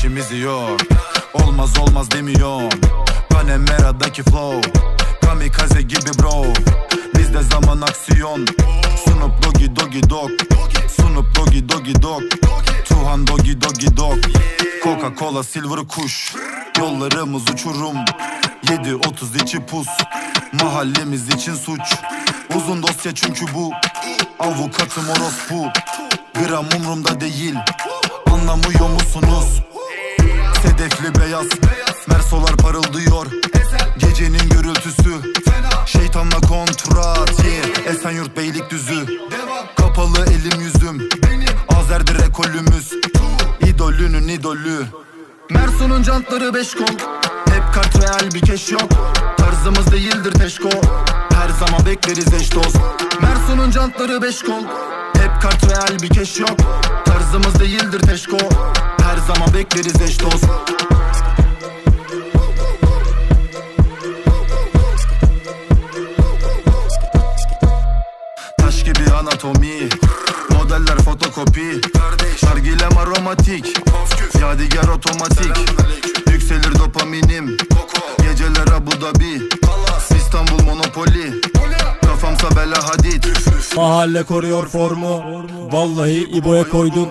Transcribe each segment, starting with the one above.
işimizi yok. Olmaz olmaz demiyorum. Panamera'daki flow. Kamikaze gibi bro. Bizde zaman aksiyon. Snoop Doggy Doggy Dog Snoop Doggy Doggy Dog Tuhan Doggy Doggy Dog Coca Cola Silver kuş. Yollarımız uçurum. 7.30 içi pus. Mahallemiz için suç. Uzun dosya çünkü bu. Avukatım orospu. Gram umrumda değil. Anlamıyor musunuz? Sedefli beyaz. Mersolar parıldıyor. Gecenin gürültüsü. Şeytanla kontrat yeah. Esenyurt Beylikdüzü. Kapalı elim yüzüm. Azerdir ekolümüz. İdolünün idolü. Mersun'un jantları beş kol. Hep kart real bir keş yok. Tarzımız değildir teşko. Her zaman bekleriz eş dost. Mersun'un jantları beş kol. Hep kart real bir keş yok. Tarzımız değildir teşko Zaman bekleriz eş dost. Taş gibi anatomi Modeller fotokopi. Nargilem aromatik Yadigar otomatik. Yükselir dopaminim Geceler Abu Dhabi. İstanbul Monopoli Kafamsa bela hadid. Mahalle koruyor formu Vallahi İbo'ya koyduk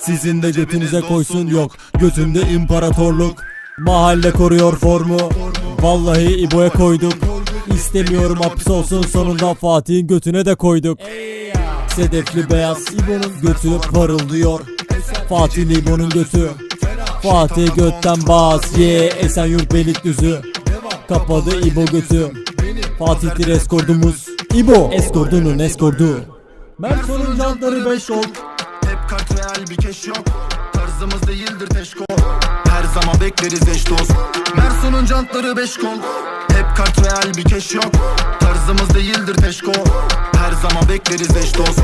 Sizin de cebinize koysun yok. Gözümde imparatorluk. Mahalle koruyor formu. Vallahi İbo'ya koyduk. İstemiyorum hapis olsun sonunda Fatih'in götüne de koyduk. Sedefli beyaz İbo'nun götü parıldıyor. Fatih'in İbo'nun götü. Fatih götten baz Ye Esenyurt Beylikdüzü. Kapadı İbo götü. Fatih'tir eskordumuz İbo Eskordunun eskordu Merso'nun jantları 5 ol Hep kart real bir keş yok Tarzımız değildir teşko. Her zaman bekleriz eş dost. Mersun'un jantları beş kol. Hep kart real bir keş yok Tarzımız değildir teşko. Her zaman bekleriz eş dost